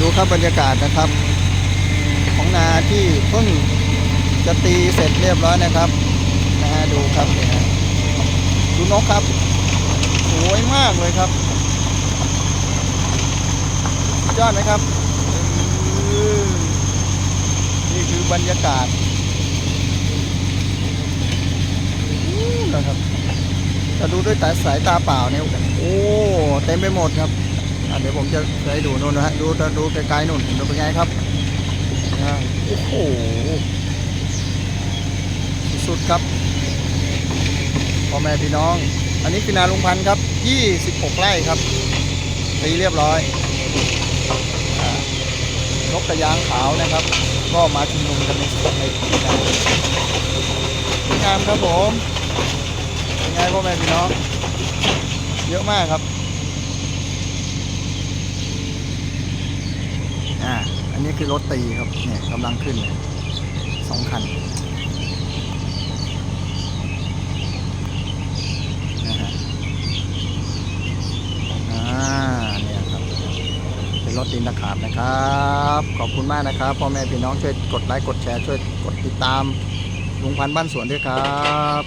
ดูครับบรรยากาศนะครับ ของนาที่เพิ่งจะตีเสร็จเรียบร้อยนะครับนะฮะดูครับเนี่ยดูนกครับสวยมากเลยครับยอดไหมครับนี่คือบรรยากาศนะครับถ้าดูด้วยตาสายตาเปล่าเนี่ยโอ้เต็มไปหมดครับ เดี๋ยวผมจะให้ดูนู่นนะฮะดูดูไกลๆนู่นดูเป็นไงครับโอ้โหสุดครับพ่อแม่พี่น้อง อันนี้คือนาลุงพันธ์ครับ 26 ไร่ครับตีเรียบร้อยนกกระยางขาวนะครับ ก็มาชุมนุมกันในในที่นาสวยงามครับผมเป็นไงพ่อแม่พี่น้อง เยอะมากครับ อ่า อันนี้คือรถตีครับ เนี่ยกำลังขึ้นเลยสองคันนะฮะอ่า เนี่ยครับ เป็นรถตีนตะขาบนะครับ ขอบคุณมากนะครับ พ่อแม่พี่น้องช่วยกดไลค์ กดแชร์ ช่วยกดติดตามลุงพันธ์บ้านสวนด้วยครับ